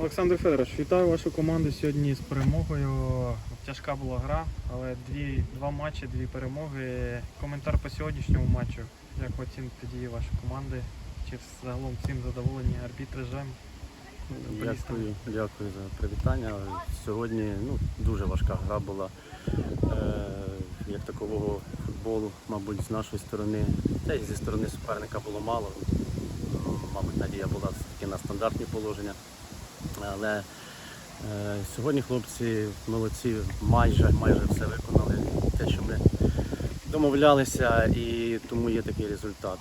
Олександр Федорович, вітаю вашу команду сьогодні з перемогою. Тяжка була гра, але дві, два матчі, дві перемоги. Коментар по сьогоднішньому матчу. Як ви оціните дії вашої команди? Чи загалом всім задоволені арбітражем? Дякую, дякую за привітання. Сьогодні ну, дуже важка гра була. Е, як такового футболу, мабуть, з нашої сторони, та й зі сторони суперника було мало. Мабуть, надія була все-таки на стандартні положення. Але е, сьогодні хлопці молодці, майже, майже все виконали. Те, що ми домовлялися, і тому є такий результат.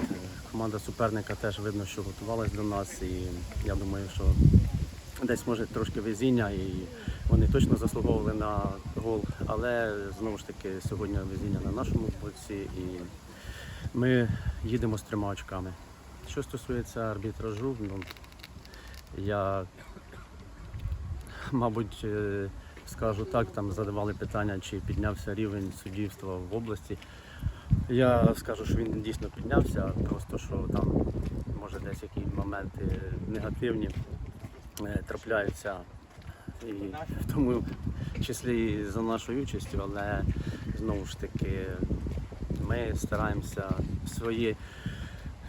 Команда суперника теж видно, що готувалась до нас, і я думаю, що десь може трошки везіння, і вони точно заслуговували на гол. Але знову ж таки сьогодні везіння на нашому боці, і ми їдемо з трьома очками. Що стосується арбітражу, ну я мабуть е, скажу так, там задавали питання, чи піднявся рівень суддівства в області. Я скажу, що він дійсно піднявся, просто що там може десь якісь моменти негативні е, трапляються. І в тому числі за нашою участю, але знову ж таки ми стараємося свої,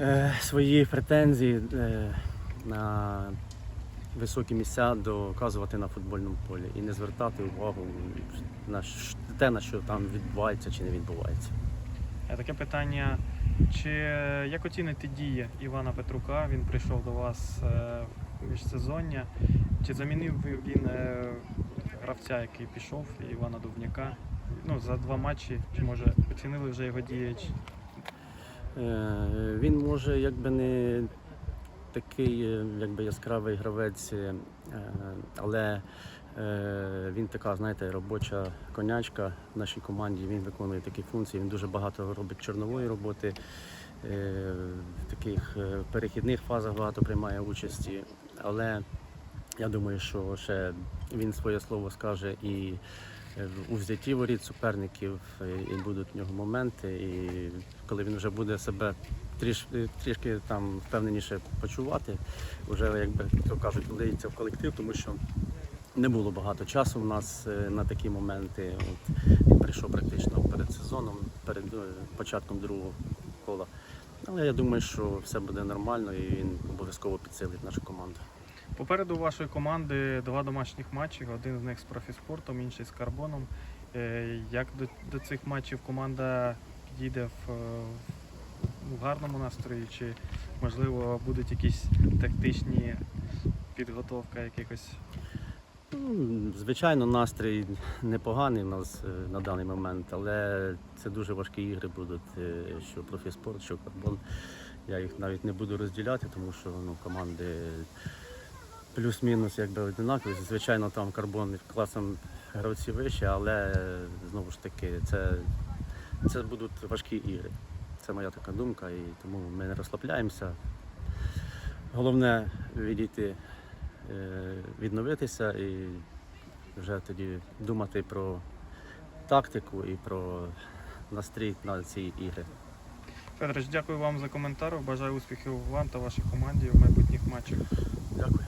е, свої претензії на високі місця доказувати на футбольному полі і не звертати увагу на те, на що там відбувається чи не відбувається. Е, Таке питання. Чи е, як оціните дії Івана Петрука? Він прийшов до вас е, міжсезоння. Чи замінив він гравця, який пішов, Івана Дубняка? Ну, за два матчі, чи може оцінили вже його дії? Е, Він може якби не такий е, якби яскравий гравець, е, але е, він така, знаєте, робоча конячка в нашій команді. Він виконує такі функції. Він дуже багато робить чорнової роботи. В таких перехідних фазах багато приймає участі. Але я думаю, що ще він своє слово скаже і у взятті воріт суперників, і будуть в нього моменти. І коли він вже буде себе тріш, трішки там впевненіше почувати, вже якби то кажуть, влиється в колектив, тому що не було багато часу в нас е, на такі моменти. От він прийшов практично перед сезоном, перед е, початком другого кола. Але я думаю, що все буде нормально і він обов'язково підсилить нашу команду. Попереду вашої команди два домашніх матчі, один з них з профіспортом, інший з карбоном. Е, Як до, до цих матчів команда підійде в, е, в гарному настрої, чи можливо будуть якісь тактичні підготовка якихось? Ну, Звичайно, настрій непоганий у нас е, на даний момент, але це дуже важкі ігри будуть, що профіспорт, що карбон. Я їх навіть не буду розділяти, тому що ну, команди плюс-мінус якби одинакові. Звичайно, там карбон класом гравці вище, але знову ж таки це, це будуть важкі ігри. Це моя така думка, і тому ми не розслабляємося. Головне відійти, е, відновитися і вже тоді думати про тактику і про настрій на ці ігри. Федорович, дякую вам за коментар. Бажаю успіхів вам та вашій команді в майбутніх матчах. Дякую.